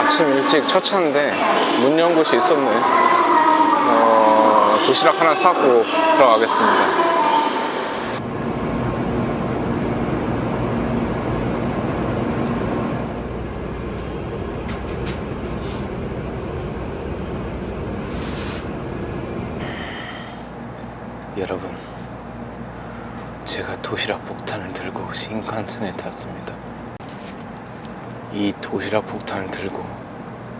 아침 일찍 첫 차인데 문 연 곳이 있었네. 어, 도시락 하나 사고 들어가겠습니다. 여러분, 제가 도시락 폭탄을 들고 신칸센에 탔습니다. 이 도시락 폭탄을 들고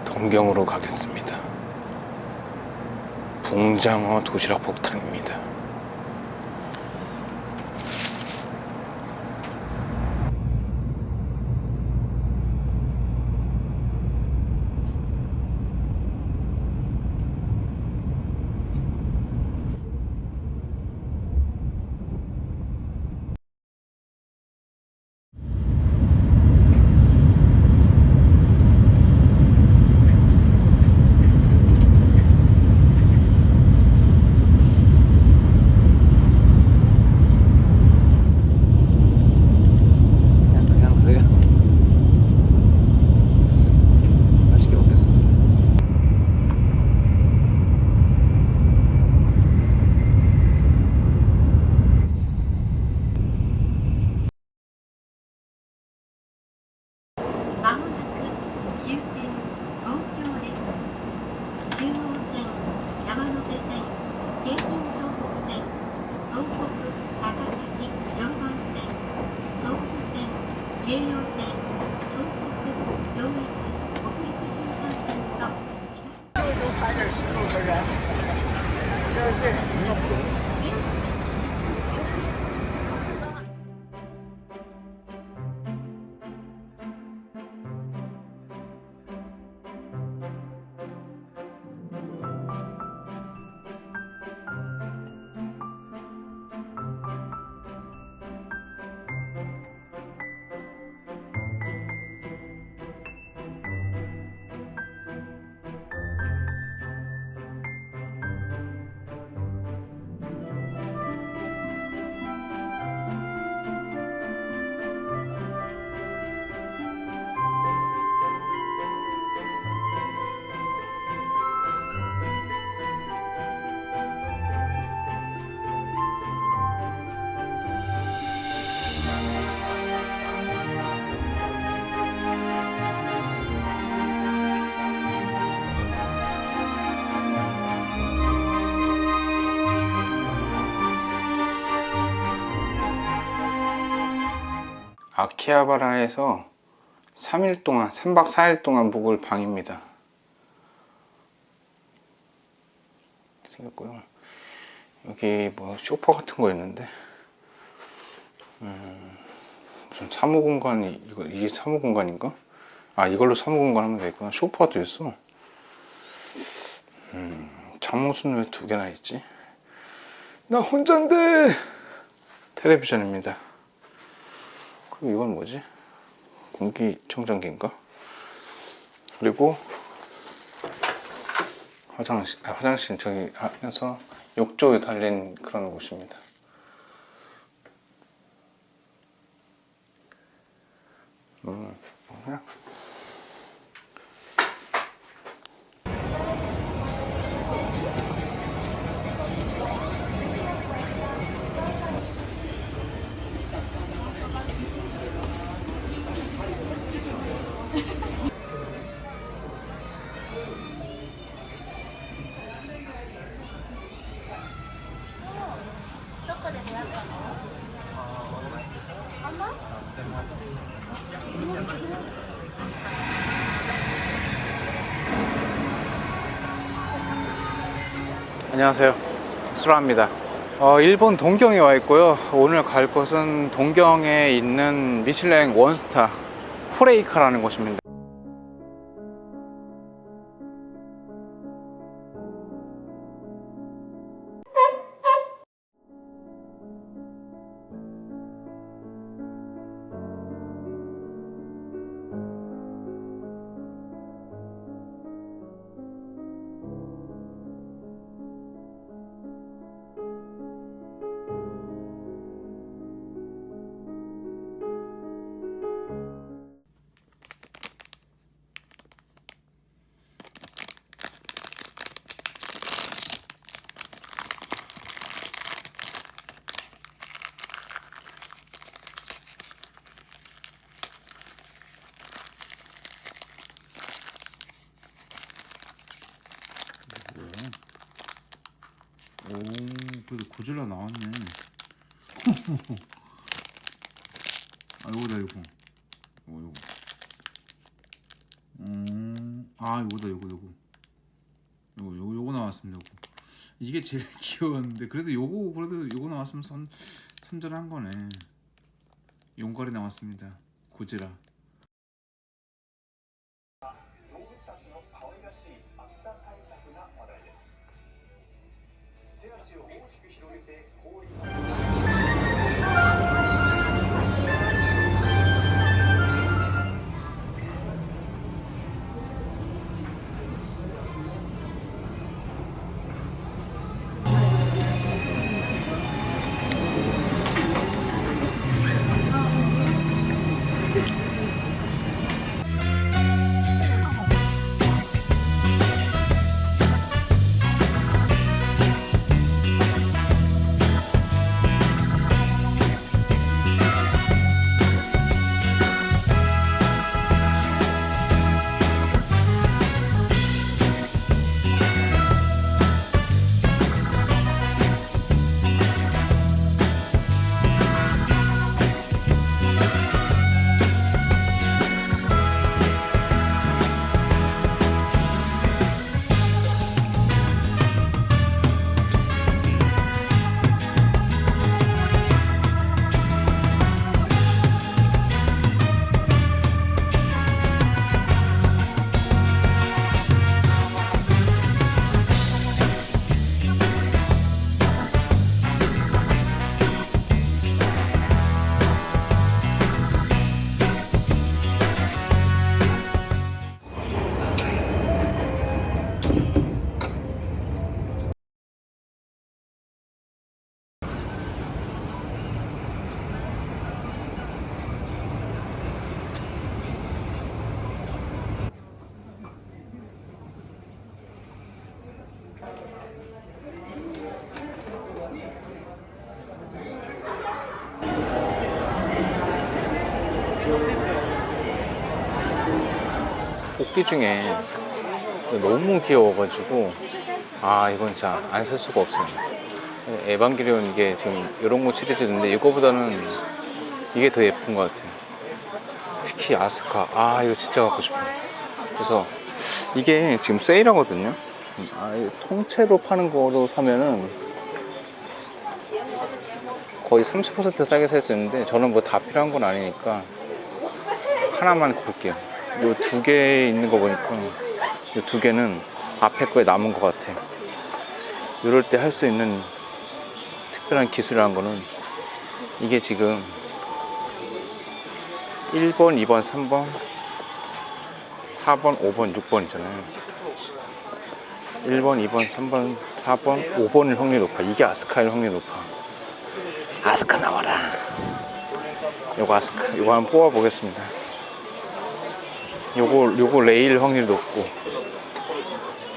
동경으로 가겠습니다. 봉장어 도시락 폭탄입니다. 아키하바라에서 3일 동안, 3박 4일 동안 묵을 방입니다. 생겼고요. 여기 뭐 쇼파 같은 거 있는데, 음, 무슨 사무 공간이, 이거, 이게 사무 공간인가? 아, 이걸로 사무 공간 하면 되겠구나. 쇼파도 있어. 음, 잠옷은 왜 두 개나 있지? 나 혼잔데! 텔레비전입니다. 그리고 이건 뭐지? 공기청정기인가? 그리고 화장실, 아, 화장실 저기 하면서 욕조에 달린 그런 곳입니다. 음, 그냥 안녕하세요. 수라입니다. 어, 일본 동경에 와 있고요. 오늘 갈 곳은 동경에 있는 미슐랭 원스타 후레이카라는 곳입니다. 그래도 고질라 나왔네. 아 요거다 요거. 요거 요거. 음, 아 요거다 요거 요거. 요거 요거 요거 나왔습니다. 요거. 이게 제일 귀여웠는데 그래도 요거 그래도 요거 나왔으면 선 선전한 거네. 용가리 나왔습니다. 고지라. 足を大きく広げて氷が 뽑기 중에 너무 귀여워가지고 아 이건 진짜 안 살 수가 없어요. 에반게리온 이게 지금 이런 거 시리즈인데 이거보다는 이게 더 예쁜 것 같아요. 특히 아스카 아 이거 진짜 갖고 싶어요. 그래서 이게 지금 세일하거든요. 아, 통째로 파는 거로 사면은 거의 30% 싸게 살 수 있는데 저는 뭐 다 필요한 건 아니니까 하나만 고를게요. 요 두 개 있는 거 보니까 요 두 개는 앞에 거에 남은 것 같아요. 이럴 때 할 수 있는 특별한 기술이라는 거는 이게 지금 1번, 2번, 3번, 4번, 5번, 6번 있잖아요. 1번, 2번, 3번, 4번, 5번일 확률이 높아. 이게 아스카일 확률이 높아. 아스카 나와라. 요거 아스카, 요거 한번 뽑아 보겠습니다. 요거 요거 레일 확률이 높고.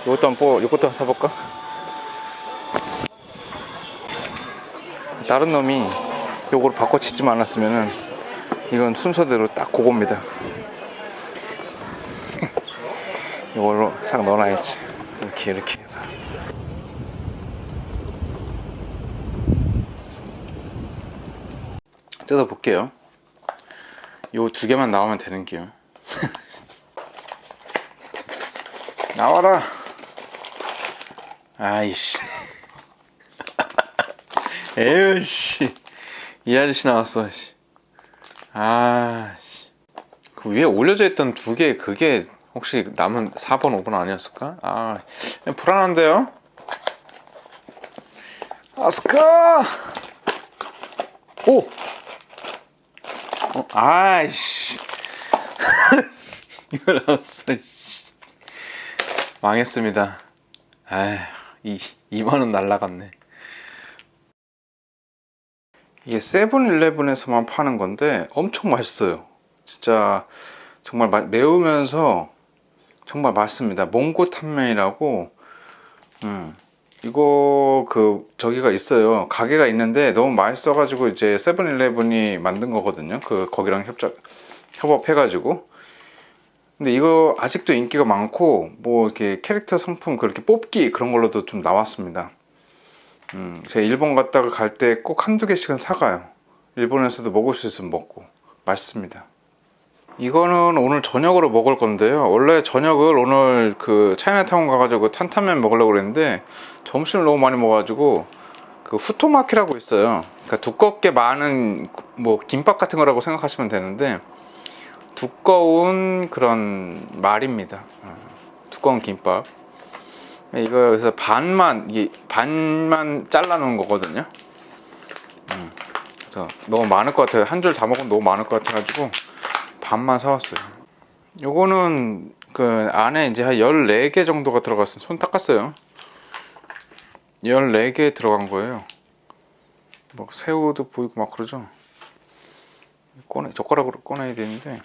요것도 한번 뽑아 요것도 한번 사볼까? 다른 놈이 요거를 바꿔 치지 않았으면은 이건 순서대로 딱 그겁니다. 요걸로 싹 넣어놔야지. 이렇게 이렇게 해서. 뜯어 볼게요. 요 두 개만 나오면 되는 게요 나와라. 아이씨. 에휴씨. 이 아저씨 나왔어. 씨. 아, 씨. 그 위에 올려져 있던 두 개, 그게 혹시 남은 4번, 5번 아니었을까? 아, 불안한데요? 아스카! 오! 어, 아이씨. 이걸 나왔어. 씨. 망했습니다. 아휴, 이 2만 원 날라갔네. 이게 세븐일레븐에서만 파는 건데 엄청 맛있어요. 진짜 정말 마- 매우면서 정말 맛있습니다. 몽고 탐면이라고 음, 이거 그 저기가 있어요. 가게가 있는데 너무 맛있어가지고 이제 세븐일레븐이 만든 거거든요. 그 거기랑 협작 협업해가지고 근데 이거 아직도 인기가 많고 뭐 이렇게 캐릭터 상품 그렇게 뽑기 그런 걸로도 좀 나왔습니다. 음, 제가 일본 갔다가 갈 때 꼭 한두 개씩은 사가요. 일본에서도 먹을 수 있으면 먹고 맛있습니다. 이거는 오늘 저녁으로 먹을 건데요. 원래 저녁을 오늘 그 차이나타운 가가지고 탄탄면 먹으려고 그랬는데 점심을 너무 많이 먹어가지고 그 후토마키라고 있어요. 그러니까 두껍게 많은 뭐 김밥 같은 거라고 생각하시면 되는데 두꺼운 그런 말입니다. 어, 두꺼운 김밥. 이거 그래서 반만 이게 반만 잘라놓은 거거든요. 음, 그래서 너무 많을 것 같아요. 한 줄 다 먹으면 너무 많을 것 같아가지고 반만 사왔어요. 요거는 그 안에 이제 한 14개 정도가 들어갔어요. 손 닦았어요. 14개 들어간 거예요. 뭐 새우도 보이고 막 그러죠. 꺼내 젓가락으로 꺼내야 되는데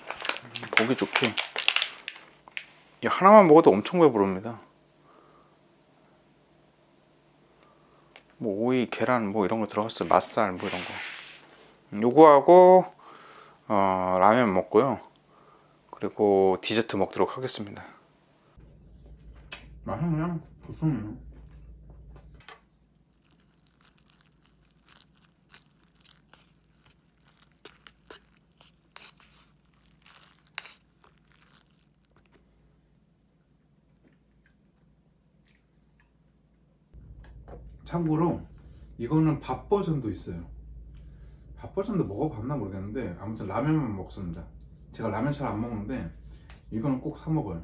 보기 좋게 이 하나만 먹어도 엄청 배부릅니다. 뭐 오이, 계란 뭐 이런 거 들어갔어요. 맛살 뭐 이런 거. 음, 요거하고 어, 라면 먹고요. 그리고 디저트 먹도록 하겠습니다. 맛은 그냥 좋습니다. 참고로 이거는 밥 버전도 있어요. 밥 버전도 먹어봤나 모르겠는데 아무튼 라면만 먹습니다. 제가 라면 잘 안 먹는데 이거는 꼭 사 먹어요.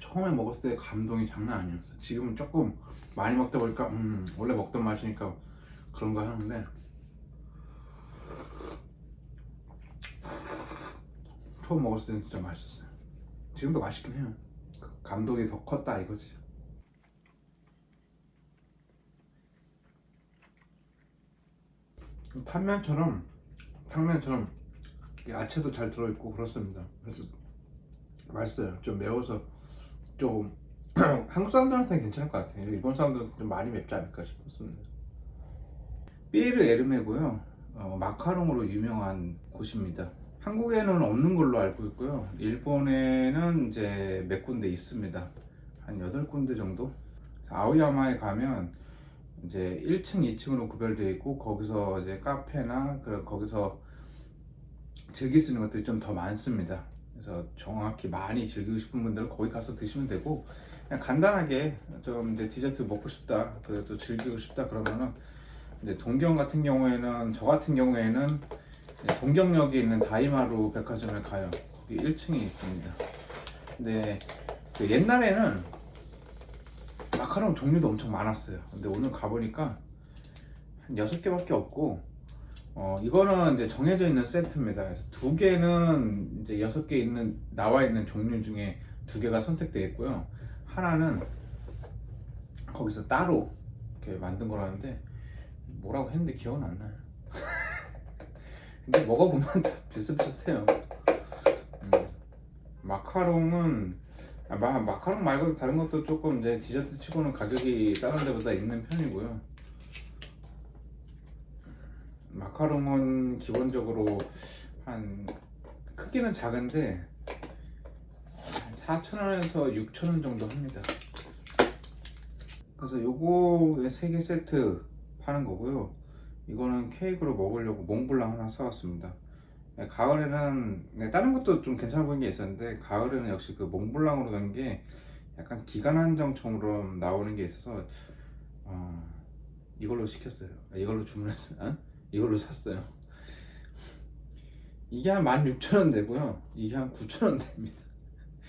처음에 먹었을 때 감동이 장난 아니었어요. 지금은 조금 많이 먹다 보니까 음, 원래 먹던 맛이니까 그런 거 하는데 처음 먹었을 때는 진짜 맛있었어요. 지금도 맛있긴 해요. 그 감동이 더 컸다 이거지. 탄면처럼 탕면처럼 야채도 잘 들어있고 그렇습니다. 그래서 맛있어요. 좀 매워서 좀 한국 사람들한테는 괜찮을 것 같아요. 일본 사람들한테 좀 많이 맵지 않을까 싶습니다. 삐에르 에르메고요. 어, 마카롱으로 유명한 곳입니다. 한국에는 없는 걸로 알고 있고요. 일본에는 이제 몇 군데 있습니다. 한 8군데 정도? 아오야마에 가면 이제 1층, 2층으로 구별되어 있고 거기서 이제 카페나 그 거기서 즐길 수 있는 것들이 좀 더 많습니다. 그래서 정확히 많이 즐기고 싶은 분들은 거기 가서 드시면 되고 그냥 간단하게 좀 이제 디저트 먹고 싶다, 그래도 즐기고 싶다 그러면은 이제 동경 같은 경우에는 저 같은 경우에는 동경역에 있는 다이마루 백화점에 가요. 거기 1층에 있습니다. 근데 그 옛날에는 마카롱 종류도 엄청 많았어요. 근데 오늘 가보니까 한 여섯 개밖에 없고, 어, 이거는 이제 정해져 있는 세트입니다. 그래서 두 개는 이제 여섯 개 있는, 나와 있는 종류 중에 두 개가 선택되어 있고요. 하나는 거기서 따로 이렇게 만든 거라는데, 뭐라고 했는데 기억은 안 나요. 근데 먹어보면 다 비슷비슷해요. 음, 마카롱은 아, 마, 마카롱 말고도 다른 것도 조금 이제 디저트 치고는 가격이 다른 데보다 있는 편이고요. 마카롱은 기본적으로 한 크기는 작은데 한 4,000원에서 6,000원 정도 합니다. 그래서 요거 3개 세트 파는 거고요. 이거는 케이크로 먹으려고 몽블랑 하나 사왔습니다. 네, 가을에는 네, 다른 것도 좀 괜찮아 보이는 게 있었는데 가을에는 역시 그 몽블랑으로 된 게 약간 기간 한정처럼 나오는 게 있어서 어, 이걸로 시켰어요. 아, 이걸로 주문했어요. 어? 이걸로 샀어요. 이게 한 16,000원 되고요. 이게 한 9,000원 됩니다.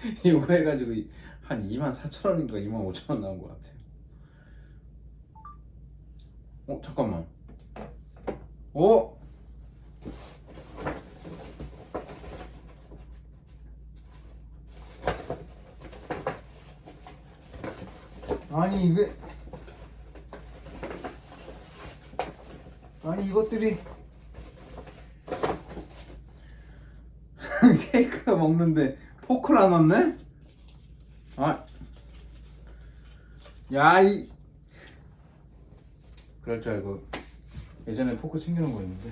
이거 해가지고 한 24,000원인가 25,000원 나온 것 같아요. 어 잠깐만. 어? 아니 이게 아니 이것들이 케이크 먹는데 포크를 안 넣네? 아, 야이 그럴 줄 알고 예전에 포크 챙겨놓은 거 있는데.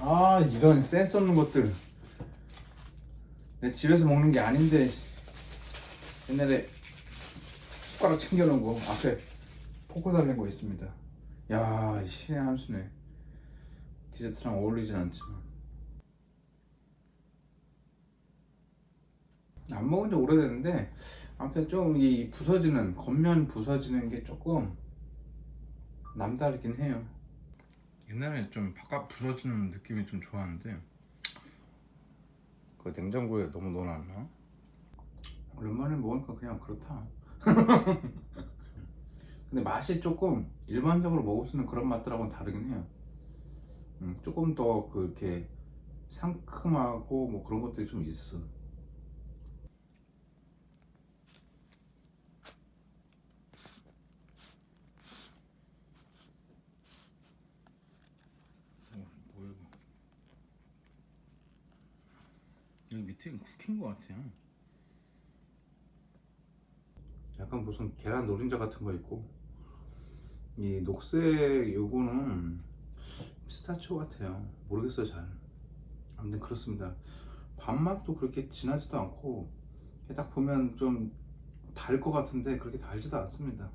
아 이런 센스 없는 것들. 내 집에서 먹는 게 아닌데 옛날에 숟가락 챙겨놓은 거 앞에 포크 달린 거 있습니다. 야, 이 신의 한 수네. 디저트랑 어울리진 않지만. 안 먹은 지 오래됐는데 아무튼 좀 이 부서지는 겉면 부서지는 게 조금 남다르긴 해요. 옛날에 좀 바깥 부서지는 느낌이 좀 좋았는데 그 냉장고에 너무 넣어놨나? 오랜만에 먹으니까 그냥 그렇다. 근데 맛이 조금 일반적으로 먹을 수 있는 그런 맛들하고는 다르긴 해요. 음, 조금 더 그렇게 상큼하고 뭐 그런 것들이 좀 있어. 어? 여기 밑에는 쿠키인 것 같아요. 약간 무슨 계란 노른자 같은 거 있고 이 녹색 요거는 피스타치오 같아요. 모르겠어요 잘. 아무튼 그렇습니다. 밥맛도 그렇게 진하지도 않고 딱 보면 좀 달 것 같은데 그렇게 달지도 않습니다.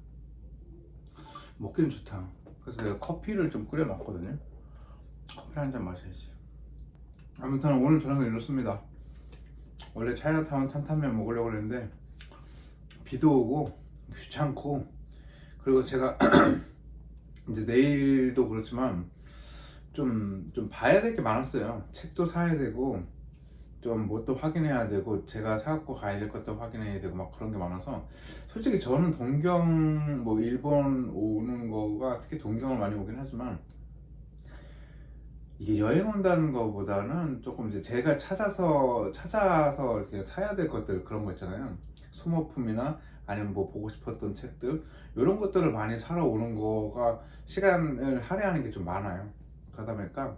먹기는 좋다. 그래서 내가 커피를 좀 끓여 놨거든요. 커피 한 잔 마셔야지. 아무튼 오늘 저녁은 이렇습니다. 원래 차이나타운 탄탄면 먹으려고 그랬는데 비도 오고 귀찮고 그리고 제가 이제 내일도 그렇지만 좀, 좀 봐야 될 게 많았어요. 책도 사야 되고 좀 뭣도 확인해야 되고 제가 사갖고 가야 될 것도 확인해야 되고 막 그런 게 많아서 솔직히 저는 동경 뭐 일본 오는 거가 특히 동경을 많이 오긴 하지만 이게 여행 온다는 거보다는 조금 이제 제가 찾아서 찾아서 이렇게 사야 될 것들 그런 거 있잖아요. 소모품이나 아니면 뭐 보고 싶었던 책들 이런 것들을 많이 사러 오는 거가 시간을 할애하는 게 좀 많아요. 그러다 보니까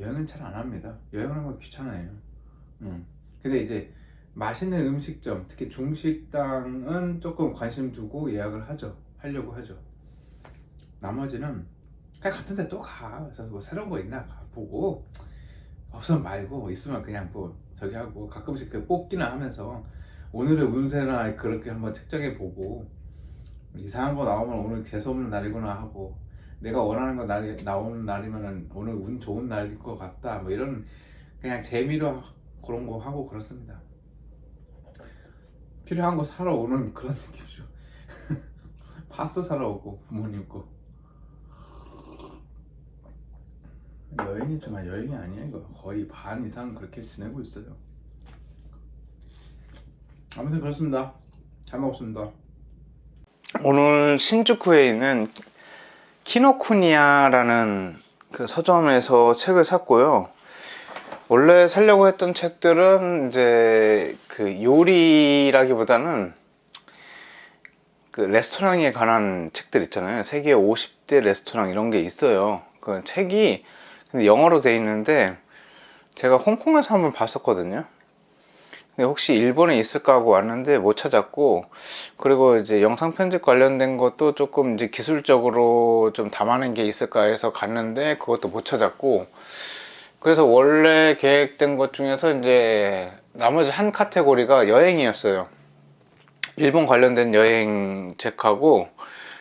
여행은 잘 안 합니다. 여행을 하면 귀찮아요. 음. 근데 이제 맛있는 음식점, 특히 중식당은 조금 관심 두고 예약을 하죠. 하려고 하죠. 나머지는 그냥 같은 데 또 가. 그래서 뭐 새로운 거 있나 가 보고 없으면 말고 있으면 그냥 뭐 저기 하고 가끔씩 그 뽑기나 하면서 오늘의 운세나 그렇게 한번 측정해 보고 이상한 거 나오면 오늘 재수 없는 날이구나 하고 내가 원하는 거 날이 나오는 날이면은 오늘 운 좋은 날일 것 같다. 뭐 이런 그냥 재미로 그런 거 하고 그렇습니다. 필요한 거 사러 오는 그런 느낌이죠. 파스 사러 오고 부모님 거. 여행이지만 여행이 아니야 이거. 거의 반 이상 그렇게 지내고 있어요 아무튼 그렇습니다 잘 먹었습니다 오늘 신주쿠에 있는 키노쿠니아라는 그 서점에서 책을 샀고요. 원래 살려고 했던 책들은 이제 그 요리라기보다는 그 레스토랑에 관한 책들 있잖아요. 세계 50대 레스토랑 이런 게 있어요. 그 책이 근데 영어로 돼 있는데 제가 홍콩에서 한번 봤었거든요. 근데 혹시 일본에 있을까 하고 왔는데 못 찾았고 그리고 이제 영상 편집 관련된 것도 조금 이제 기술적으로 좀 담아낸 게 있을까 해서 갔는데 그것도 못 찾았고 그래서 원래 계획된 것 중에서 이제 나머지 한 카테고리가 여행이었어요. 일본 관련된 여행 책하고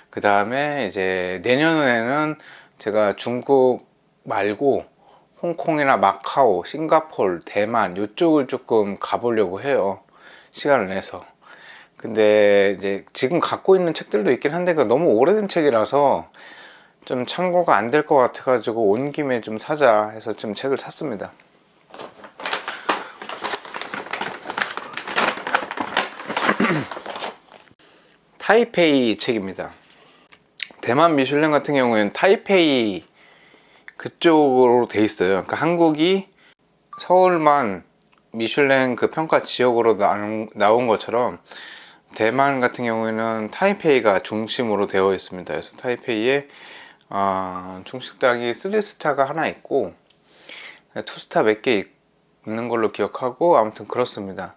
그 다음에 이제 내년에는 제가 중국 말고 홍콩이나 마카오, 싱가폴, 대만 이쪽을 조금 가보려고 해요. 시간을 내서. 근데 이제 지금 갖고 있는 책들도 있긴 한데 그 너무 오래된 책이라서 좀 참고가 안 될 것 같아가지고 온 김에 좀 사자 해서 좀 책을 샀습니다. 타이페이 책입니다. 대만 미슐랭 같은 경우에는 타이페이 그쪽으로 돼 있어요. 그러니까 한국이 서울만 미슐랭 그 평가 지역으로 나온, 것처럼 대만 같은 경우에는 타이페이가 중심으로 되어 있습니다. 그래서 타이페이에 어, 중식당이 3스타가 하나 있고 2스타 몇 개 있는 걸로 기억하고 아무튼 그렇습니다.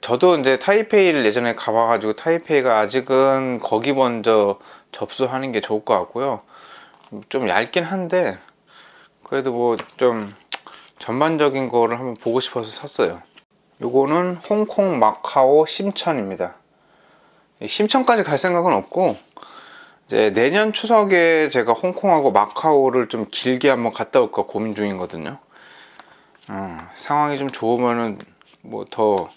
저도 이제 타이페이를 예전에 가봐가지고 타이페이가 아직은 거기 먼저 접수하는 게 좋을 것 같고요. 좀 얇긴 한데 그래도 뭐 좀 전반적인 거를 한번 보고 싶어서 샀어요. 요거는 홍콩 마카오 심천입니다. 심천까지 갈 생각은 없고 이제 내년 추석에 제가 홍콩하고 마카오를 좀 길게 한번 갔다 올까 고민 중이거든요. 어, 상황이 좀 좋으면은 뭐 더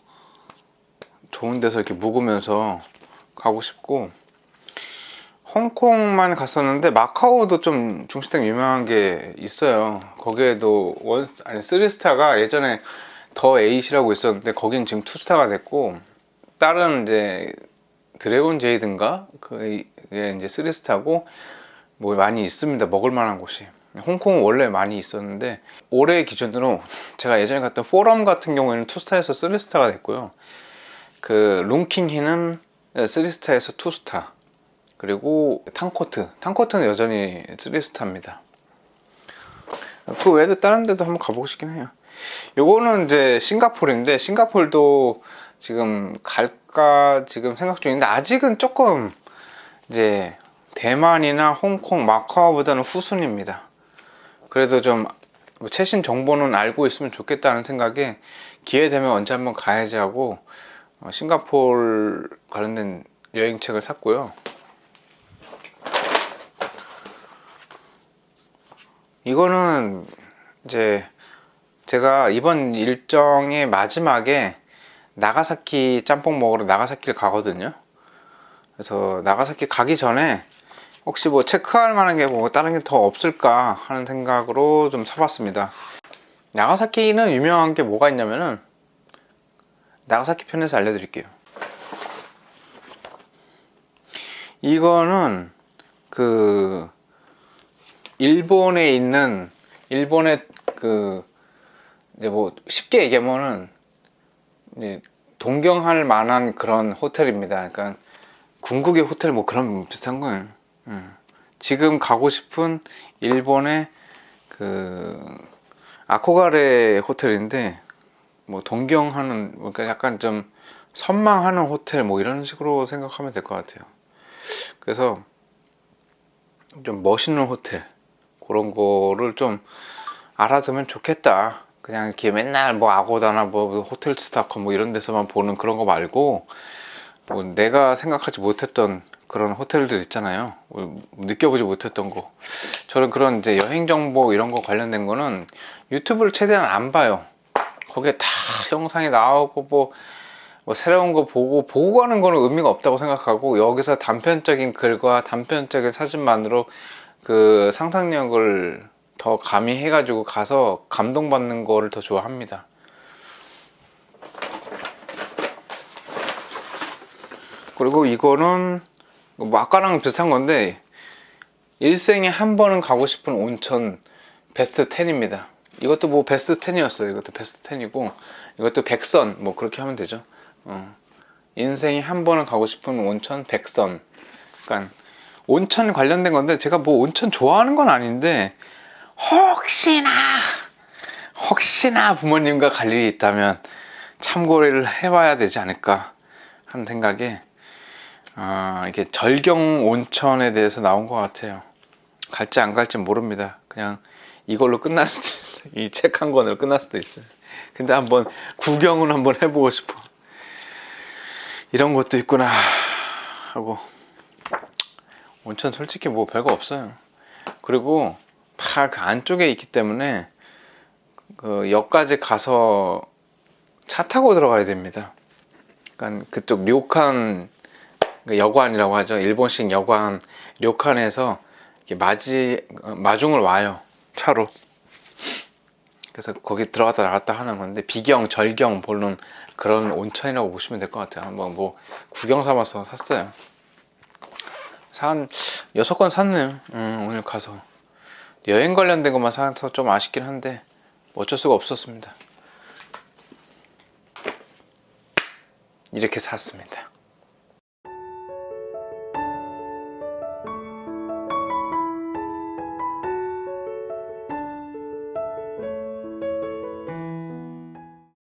좋은 데서 이렇게 묵으면서 가고 싶고 홍콩만 갔었는데 마카오도 좀 중식당 유명한 게 있어요. 거기에도 원 아니 쓰리스타가 예전에 더 에잇이라고 있었는데 거긴 지금 투스타가 됐고 다른 이제 드래곤 제이든가 그게 이제 쓰리스타고 뭐 많이 있습니다. 먹을 만한 곳이. 홍콩은 원래 많이 있었는데 올해 기준으로 제가 예전에 갔던 포럼 같은 경우에는 투스타에서 쓰리스타가 됐고요. 그 룽킹히는 쓰리스타에서 투스타. 그리고 탕코트. 탕코트는 여전히 쓰리스타입니다. 그 외에도 다른 데도 한번 가보고 싶긴 해요. 요거는 이제 싱가포르인데 싱가포르도 지금 갈까 지금 생각 중인데 아직은 조금 이제 대만이나 홍콩, 마카오보다는 후순입니다. 그래도 좀뭐 최신 정보는 알고 있으면 좋겠다는 생각에 기회 되면 언제 한번 가야지 하고 어, 싱가포르 관련된 여행책을 샀고요. 이거는 이제 제가 이번 일정의 마지막에 나가사키 짬뽕 먹으러 나가사키를 가거든요. 그래서 나가사키 가기 전에 혹시 뭐 체크할 만한 게 뭐 다른 게 더 없을까 하는 생각으로 좀 사봤습니다. 나가사키는 유명한 게 뭐가 있냐면은 나가사키 편에서 알려드릴게요. 이거는 그 일본에 있는 일본의 그 이제 뭐 쉽게 얘기하면은 이제 동경할 만한 그런 호텔입니다. 그러니까 궁극의 호텔 뭐 그런 비슷한 거예요. 음. 지금 가고 싶은 일본의 그 아코가레 호텔인데 뭐 동경하는 그러니까 약간 좀 선망하는 호텔 뭐 이런 식으로 생각하면 될 것 같아요. 그래서 좀 멋있는 호텔 그런 거를 좀 알아두면 좋겠다. 그냥 이렇게 맨날 뭐 아고다나 뭐 호텔스타컴 뭐 이런 데서만 보는 그런 거 말고 뭐 내가 생각하지 못했던 그런 호텔들 있잖아요. 뭐 느껴보지 못했던 거. 저는 그런 이제 여행 정보 이런 거 관련된 거는 유튜브를 최대한 안 봐요. 거기에 다 영상이 나오고 뭐, 뭐 새로운 거 보고 보고 가는 거는 의미가 없다고 생각하고 여기서 단편적인 글과 단편적인 사진만으로 그 상상력을 더 가미해 가지고 가서 감동받는 거를 더 좋아합니다. 그리고 이거는 뭐 아까랑 비슷한 건데 일생에 한 번은 가고 싶은 온천 베스트 10입니다. 이것도 뭐 베스트 10이었어요. 이것도 베스트 10이고 이것도 백선 뭐 그렇게 하면 되죠. 어. 인생에 한 번은 가고 싶은 온천 백선. 그러니까 온천 관련된 건데 제가 뭐 온천 좋아하는 건 아닌데 혹시나 혹시나 부모님과 갈 일이 있다면 참고를 해봐야 되지 않을까 하는 생각에 아, 이게 절경 온천에 대해서 나온 것 같아요. 갈지 안 갈지 모릅니다. 그냥 이걸로 끝날 수도 있어요. 이 책 한 권으로 끝날 수도 있어요. 근데 한번 구경은 한번 해보고 싶어. 이런 것도 있구나 하고 온천 솔직히 뭐 별거 없어요. 그리고 다 그 안쪽에 있기 때문에 그 역까지 가서 차 타고 들어가야 됩니다. 그러니까 그쪽 료칸 그 여관이라고 하죠. 일본식 여관 료칸에서 맞이 마중을 와요. 차로. 그래서 거기 들어갔다 나갔다 하는 건데 비경, 절경 보는 그런 온천이라고 보시면 될 것 같아요. 한번 뭐 구경 삼아서 샀어요. 한 여섯 건 샀네요. 음, 오늘 가서 여행 관련된 것만 사서 좀 아쉽긴 한데 뭐 어쩔 수가 없었습니다. 이렇게 샀습니다.